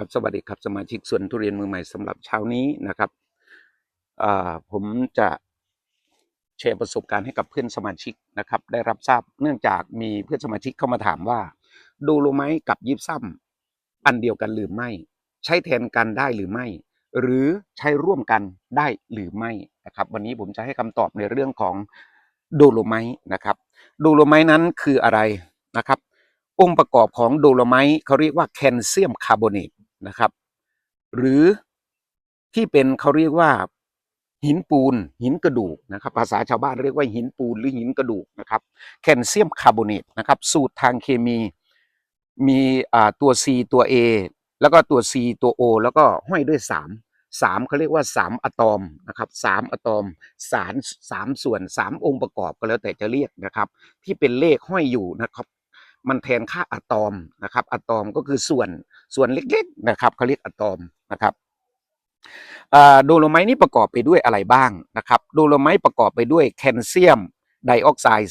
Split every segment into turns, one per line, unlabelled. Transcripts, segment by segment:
ครับสวัสดีครับสมาชิกส่วนทุเรียนมือใหม่สำหรับเช้านี้นะครับผมจะแชร์ประสบการณ์ให้กับเพื่อนสมาชิกนะครับ ได้รับทราบเนื่องจากมีเพื่อนสมาชิกเข้ามาถามว่า ดูโลไม้กับยิปซัมอันเดียวกันหรือไม่ ใช้แทนกันได้หรือไม่ หรือใช้ร่วมกันได้หรือไม่นะครับ วันนี้ผมจะให้คำตอบในเรื่องของโดโลไมนะครับโดโลไมนั้นคืออะไรนะครับ องค์ประกอบของโดโลไมต์เขาเรียกว่าแคลเซียมคาร์บอเนต นะครับ หรือที่เป็นเขาเรียกว่าหินปูน หินกระดูกนะครับภาษาชาวบ้านเรียกว่าหินปูนหรือหินกระดูกนะครับแคลเซียมคาร์บอเนตนะครับสูตรทางเคมีมีตัว C ตัว A แล้วก็ตัว C ตัว O แล้วก็ห้อยด้วย 3 3เขาเรียกว่า 3 อะตอมนะครับ3อะตอมสาร3ส่วน 3 องค์ประกอบก็แล้วแต่จะเรียกนะครับ ที่เป็นเลขห้อยอยู่นะครับ มันแทนค่าอะตอมนะครับอะตอมก็คือส่วน ส่วนเล็กๆนะครับเขาเรียกอะตอมนะครับโดโลไมต์นี้ประกอบไปด้วยอะไรบ้างนะครับโดโลไมต์ประกอบไปด้วยแคลเซียมไดออกไซด์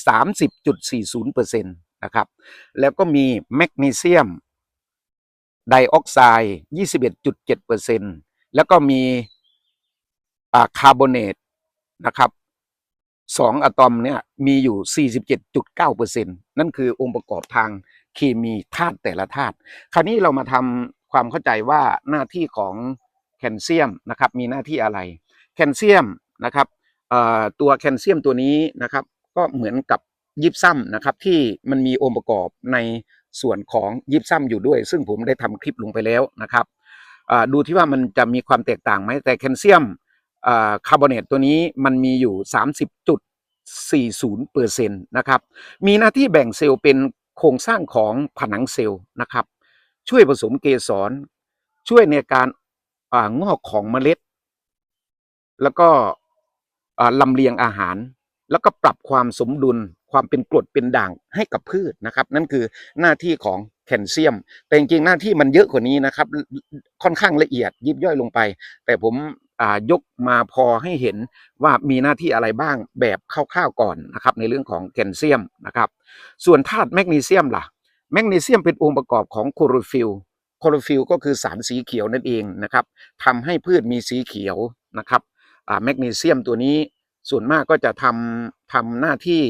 30.40%นะครับแล้วก็มีแมกนีเซียมไดออกไซด์21.7%แล้วก็มีคาร์บอเนตนะครับสองอะตอมเนี่ยมีอยู่ 47.9%นั่นคือองค์ประกอบทาง เคมีธาตุแต่ละธาตุคราวนี้เรามาทำความเข้าใจว่าหน้าที่ของแคลเซียมนะครับมีหน้าที่อะไร แคลเซียมนะครับตัวแคลเซียมตัวนี้นะครับ ก็เหมือนกับยิปซัมนะครับที่มันมีองค์ประกอบในส่วนของยิปซัมอยู่ด้วย ซึ่งผมได้ทำคลิปลงไปแล้วนะครับดูที่ว่ามันจะมีความแตกต่างไหมแต่แคลเซียมคาร์บอเนตตัวนี้มันมีอยู่ 30.40%นะครับมีหน้าที่แบ่งเซลล์เป็น โครงสร้างของผนังเซลล์นะครับ ช่วยผสมเกสร ช่วยในการองอกของเมล็ด แล้วก็ลำเลียงอาหาร แล้วก็ปรับความสมดุลความเป็นกรดเป็นด่างให้กับพืชนะครับ นั่นคือหน้าที่ของแคลเซียม แต่จริงๆหน้าที่มันเยอะกว่านี้นะครับ ค่อนข้างละเอียดยิบย่อยลงไป แต่ผม ยกมาพอให้เห็นว่ามีหน้าที่อะไรบ้างแบบคร่าวๆก่อนนะครับในเรื่องของแคลเซียมนะครับส่วนธาตุแมกนีเซียมล่ะแมกนีเซียมเป็นองค์ประกอบของโคโรฟิลโคโรฟิลก็คือสารสีเขียวนั่นเองนะครับทำให้พืชมีสีเขียวนะครับแมกนีเซียมตัวนี้ส่วนมากก็จะทำทำหน้าที่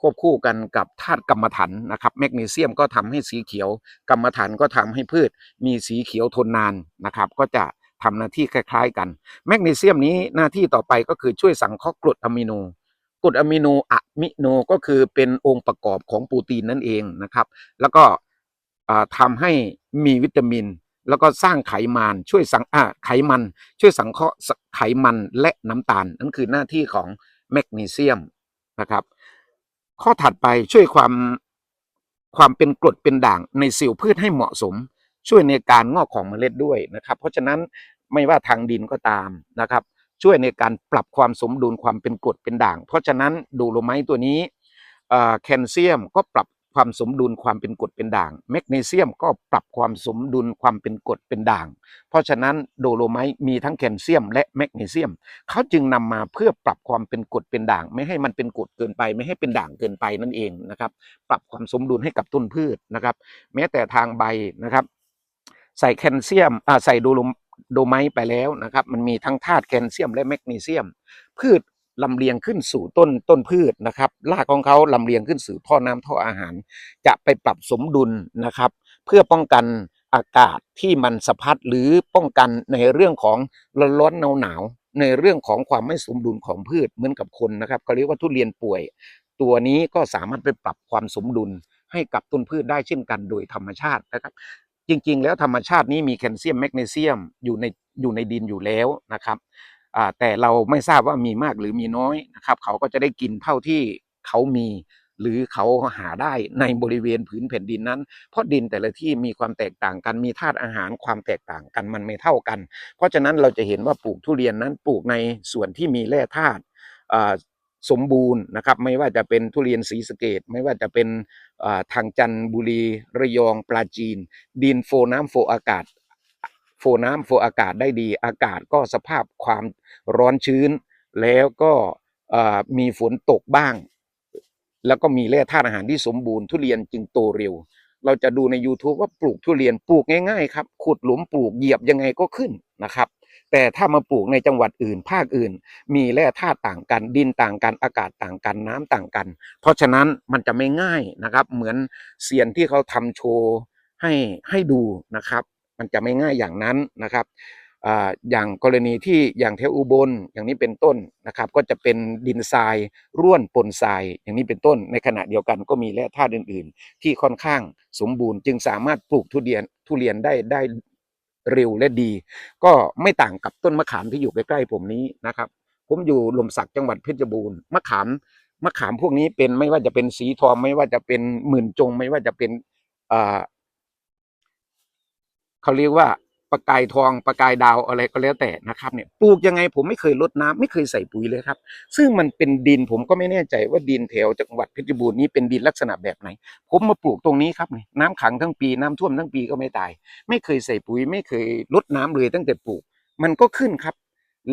ควบคู่กันกับธาตุกรรมฐานนะครับแมกนีเซียมก็ทำให้สีเขียว กรรมฐานก็ทำให้พืชมีสีเขียวทนนานนะครับ ก็จะ ทำหน้าที่คล้าย ๆ กัน แมกนีเซียมนี้หน้าที่ต่อไปก็คือช่วยสังเคราะห์กรดอะมิโนกรดอะมิโนอะมิโนก็คือเป็นองค์ประกอบของโปรตีนนั่นเองนะครับ แล้วก็อ่าทำให้มีวิตามิน แล้วก็สร้างไขมันช่วยสังไขมัน ช่วยสังเคราะห์ไขมันและน้ำตาล นั่นคือหน้าที่ของแมกนีเซียมนะครับ ข้อถัดไปช่วยความความเป็นกรดเป็นด่างในเซลล์พืชให้เหมาะสม ช่วยในการงอกของเมล็ดด้วยนะครับ เพราะฉะนั้น ไม่ว่าทางดินก็ตามนะครับ ช่วยในการปรับความสมดุลความเป็นกรดเป็นด่าง เพราะฉะนั้นดูโลไมต์ตัวนี้แคลเซียมก็ปรับความสมดุลความเป็นกรดเป็นด่าง แมกนีเซียมก็ปรับความสมดุลความเป็นกรดเป็นด่าง เพราะฉะนั้นโดโลไมต์มีทั้งแคลเซียม และแมกนีเซียม เขาจึงนำมาเพื่อปรับความเป็นกรดเป็นด่าง ไม่ให้มันเป็นกรดเกินไป ไม่ให้เป็นด่างเกินไปนั่นเองนะครับ ปรับความสมดุลให้กับต้นพืชนะครับ แม้แต่ทางใบนะครับ ใส่แคลเซียมอ่าใส่โดโล โดไมต์ไปแล้วนะครับ มันมีทั้งธาตุแคลเซียมและแมกนีเซียม พืชลำเลียงขึ้นสู่ต้นต้นพืชนะครับรากของเขาลำเลียงขึ้นสู่ท่อน้ำท่ออาหาร จะไปปรับสมดุลนะครับ เพื่อป้องกันอากาศที่มันสะพัดหรือป้องกันในเรื่องของร้อนร้อนหนาวหนาวๆในเรื่องของความไม่สมดุลของพืชเหมือนกับคนนะครับเขาเรียกว่าทุเรียนป่วย ตัวนี้ก็สามารถไปปรับความสมดุลให้กับต้นพืชได้เช่นกันโดยธรรมชาตินะครับ จริง ๆ แล้วธรรมชาตินี้มีแคลเซียมแมกนีเซียมอยู่ในอยู่ในดินอยู่แล้วนะครับแต่เราไม่ทราบว่ามีมากหรือมีน้อยนะครับ เขาก็จะได้กินเท่าที่เขามี หรือเขาหาได้ในบริเวณผืนแผ่นดินนั้น เพราะดินแต่ละที่มีความแตกต่างกันมีธาตุอาหารความแตกต่างกันมันไม่เท่ากัน เพราะฉะนั้นเราจะเห็นว่าปลูกทุเรียนนั้นปลูกในส่วนที่มีแร่ธาตุ สมบูรณ์นะครับ ไม่ว่าจะเป็นทุเรียนศรีสเกดไม่ว่าจะเป็นทางจันทบุรีระยองปราจีน ดินโฟน้ำโฟอากาศ โฟน้ำโฟอากาศได้ดี อากาศก็สภาพความร้อนชื้น แล้วก็มีฝนตกบ้าง แล้วก็มีแร่ธาตุอาหารที่สมบูรณ์ทุเรียนจึงโตเร็ว เราจะดูใน YouTube ว่าปลูกทุเรียนปลูกง่ายๆครับขุดหลุมปลูกเหยียบยังไงก็ขึ้นนะครับ แต่ถ้ามาปลูกในจังหวัดอื่น ภาคอื่น มีแร่ธาตุต่างกัน ดินต่างกัน อากาศต่างกัน น้ำต่างกัน เพราะฉะนั้นมันจะไม่ง่ายนะครับ เหมือนเซียนที่เขาทำโชว์ให้ให้ดูนะครับ มันจะไม่ง่ายอย่างนั้นนะครับอ่าอย่างกรณีที่อย่างแถวอุบลอย่างนี้เป็นต้นนะครับ ก็จะเป็นดินทรายร่วนปนทรายอย่างนี้เป็นต้น ในขณะเดียวกันก็มีแร่ธาตุอื่น ๆ ที่ค่อนข้างสมบูรณ์ จึงสามารถปลูกทุเรียนทุเรียนได้ได้ เร็วและดี ก็ไม่ต่างกับต้นมะขามที่อยู่ใกล้ๆผมนี้นะครับ ผมอยู่ลมศักจังหวัดเพชรบูรณ์มะขามมะขามพวกนี้เป็นไม่ว่าจะเป็นสีทองไม่ว่าจะเป็นหมื่นจง ไม่ว่าจะเป็นอ่าเขาเรียกว่า ประกายทองประกายดาวอะไรก็แล้วแต่นะครับเนี่ยปลูกยังไงผมไม่เคยลดน้ำไม่เคยใส่ปุ๋ยเลยครับ ซึ่งมันเป็นดินผมก็ไม่แน่ใจว่าดินแถวจังหวัดเพชรบูรณ์นี้เป็นดินลักษณะแบบไหน ผมมาปลูกตรงนี้ครับนี่น้ำขังทั้งปีน้ำท่วมทั้งปีก็ไม่ตาย ไม่เคยใส่ปุ๋ย ไม่เคยลดน้ำเลยตั้งแต่ปลูก มันก็ขึ้นครับ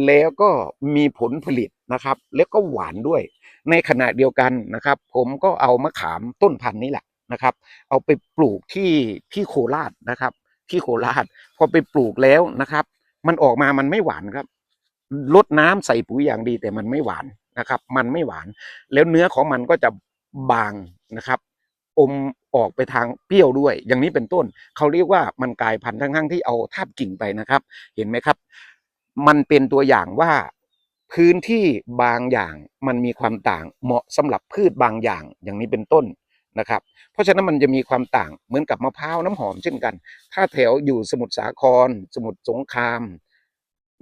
แล้วก็มีผลผลิตนะครับ แล้วก็หวานด้วย ในขณะเดียวกันนะครับ ผมก็เอามะขามต้นพันธุ์นี้แหละนะครับ เอาไปปลูกที่ที่โคราชนะครับ ที่โคราชพอไปปลูกแล้วนะครับ มันออกมามันไม่หวานครับลดน้ำใส่ปุ๋ยอย่างดีแต่มันไม่หวานนะครับ มันไม่หวาน แล้วเนื้อของมันก็จะบางนะครับ อมออกไปทางเปรี้ยวด้วย อย่างนี้เป็นต้น เขาเรียกว่ามันกลายพันธุ์ทั้งๆที่เอาทาบกิ่งไปนะครับ เห็นไหมครับ มันเป็นตัวอย่างว่าพื้นที่บางอย่างมันมีความต่างเหมาะสำหรับพืชบางอย่าง อย่างนี้เป็นต้น นะครับ เพราะฉะนั้นมันจะมีความต่างเหมือนกับมะพร้าวน้ำหอมเช่นกัน ถ้าแถวอยู่สมุทรสาคร สมุทรสงคราม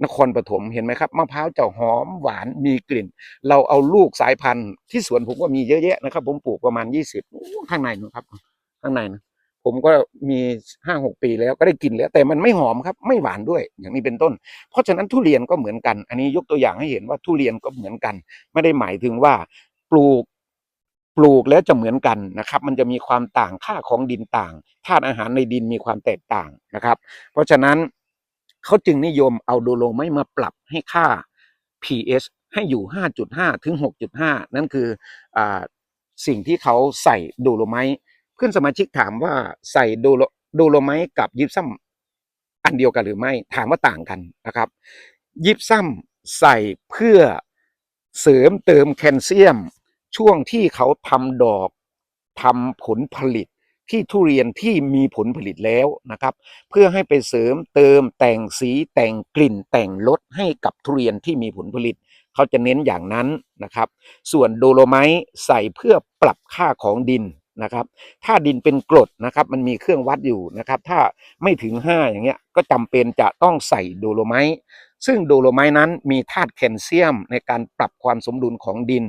นครปฐมเห็นไหมครับมะพร้าวจะหอมหวานมีกลิ่น เราเอาลูกสายพันธุ์ที่สวนผมก็มีเยอะแยะนะครับ ผมปลูกประมาณยี่สิบข้างในนะครับ ข้างในนะผมก็มีห้าหกปีแล้วก็ได้กินแล้ว แต่มันไม่หอมครับไม่หวานด้วยอย่างนี้เป็นต้น เพราะฉะนั้นทุเรียนก็เหมือนกัน อันนี้ยกตัวอย่างให้เห็นว่าทุเรียนก็เหมือนกัน ไม่ได้หมายถึงว่าปลูก ปลูกแล้วจะเหมือนกันนะครับ มันจะมีความต่างค่าของดินต่างธาตุอาหารในดินมีความแตกต่างนะครับ เพราะฉะนั้นเขาจึงนิยมเอาโดโลไมมาปรับให้ค่า pH ให้อยู่ 5.5 ถึง 6.5 นั่นคืออสิ่งที่เขาใส่โดโลไมเพื่อนสมาชิกถามว่าใส่โดโลโดโลไมกับยิปซัมอันเดียวกันหรือไม่ถามว่าต่างกันนะครับ ยิปซัมใส่เพื่อเสริมเติมแคลเซียม ช่วงที่เขาทำดอกทำผลผลิตที่ทุเรียนที่มีผลผลิตแล้วนะครับ เพื่อให้ไปเสริมเติมแต่งสีแต่งกลิ่นแต่งรสให้กับทุเรียนที่มีผลผลิต เขาจะเน้นอย่างนั้นนะครับ ส่วนโดโลไมต์ใส่เพื่อปรับค่าของดินนะครับ ถ้าดินเป็นกรดนะครับ มันมีเครื่องวัดอยู่นะครับ ถ้าไม่ถึง 5 อย่างเงี้ยก็จำเป็นจะต้องใส่โดโลไมต์ ซึ่งโดโลไมต์นั้นมีธาตุแคลเซียมในการปรับความสมดุลของดิน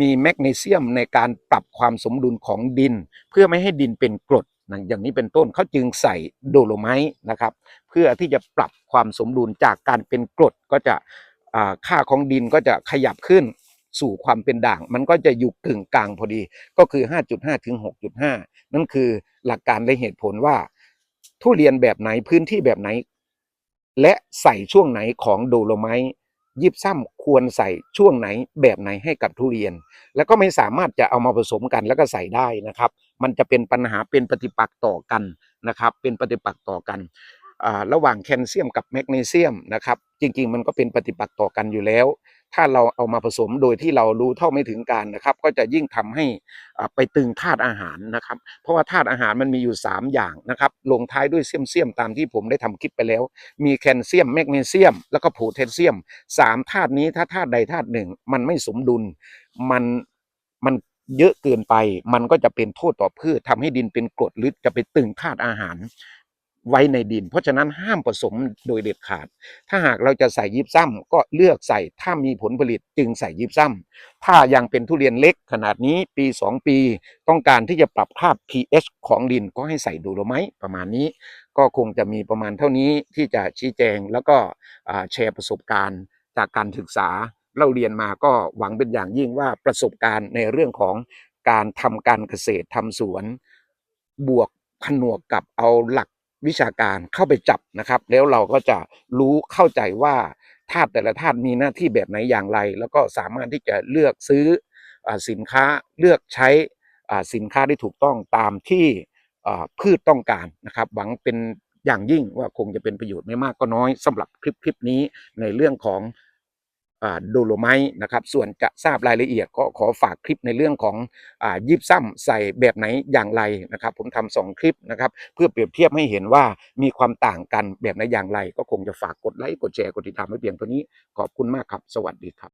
มีแมกนีเซียมในการปรับความสมดุลของดิน เพื่อไม่ให้ดินเป็นกรดอย่างนี้เป็นต้นเขาจึงใส่โดโลไมต์นะครับ เพื่อที่จะปรับความสมดุลจากการเป็นกรดก็จะค่าของดินก็จะขยับขึ้นสู่ความเป็นด่าง มันก็จะอยู่กึ่งกลางพอดีก็คือ 5.5 ถึง 6.5 นั่นคือหลักการและเหตุผลว่า ทุเรียนแบบไหนพื้นที่แบบไหน และใส่ช่วงไหนของโดโลไมต์ยิบซ้ำควรใส่ช่วงไหนแบบไหนให้กับทุเรียน แล้วก็ไม่สามารถจะเอามาผสมกันแล้วก็ใส่ได้นะครับ มันจะเป็นปัญหาเป็นปฏิปักษ์ต่อกันนะครับ เป็นปฏิปักษ์ต่อกันระหว่างแคลเซียมกับแมกนีเซียมนะครับ จริงๆ มันก็เป็นปฏิปักษ์ต่อกันอยู่แล้ว ถ้าเราเอามาผสมโดยที่เรารู้เท่าไม่ถึงการนะครับ ก็จะยิ่งทำให้อ่าไปตึงธาตุอาหารนะครับ เพราะว่าธาตุอาหารมันมีอยู่ 3 อย่างนะครับ ลงท้ายด้วยเซียมเซียมตามที่ผมได้ทำคลิปไปแล้ว มีแคลเซียมแมกนีเซียม แล้วก็โพแทสเซียมสามธาตุนี้ถ้าธาตุใดธาตุหนึ่ง มันไม่สมดุลมันมันเยอะเกินไป มันก็จะเป็นโทษต่อพืชทำให้ดินเป็นกรดหรือจะไปตึงธาตุอาหาร ไว้ในดิน เพราะฉะนั้นห้ามผสมโดยเด็ดขาด ถ้าหากเราจะใส่ยิบซ้ำก็เลือกใส่ถ้ามีผลผลิตจึงใส่ยิบซ้ำถ้ายังเป็นทุเรียนเล็กขนาดนี้ปี 2 ปี ต้องการที่จะปรับค่า pH ของดินก็ให้ใส่ดูโลไมต์ประมาณนี้ ก็คงจะมีประมาณเท่านี้ที่จะชี้แจงแล้วก็แชร์ประสบการณ์จากการศึกษาเราเรียนมาก็หวังเป็นอย่างยิ่งว่าประสบการณ์ในเรื่องของการทำการเกษตรทำสวน บวกผนวกกับเอาหลัก วิชาการเข้าไปจับนะครับ แล้วเราก็จะรู้เข้าใจว่าธาตุแต่ละธาตุมีหน้าที่แบบไหนอย่างไร แล้วก็สามารถที่จะเลือกซื้ออสินค้าเลือกใช้สินค้าได้ถูกต้องตามที่พืชต้องการนะครับ หวังเป็นอย่างยิ่งว่าคงจะเป็นประโยชน์ไม่มากก็น้อยสำหรับคลิปคลิปนี้ในเรื่องของ โดโลไมต์นะครับส่วนจะทราบรายละเอียดก็ขอฝากคลิปในเรื่องของอยิบซ้ำใส่แบบไหนอย่างไรนะครับ ผมทำสองคลิปนะครับเพื่อเปรียบเทียบให้เห็นว่ามีความต่างกันแบบไหนอย่างไร ก็คงจะฝากกดไลค์กดแชร์กดติดตามไว้เพียงเท่านี้ขอบคุณมากครับ สวัสดีครับ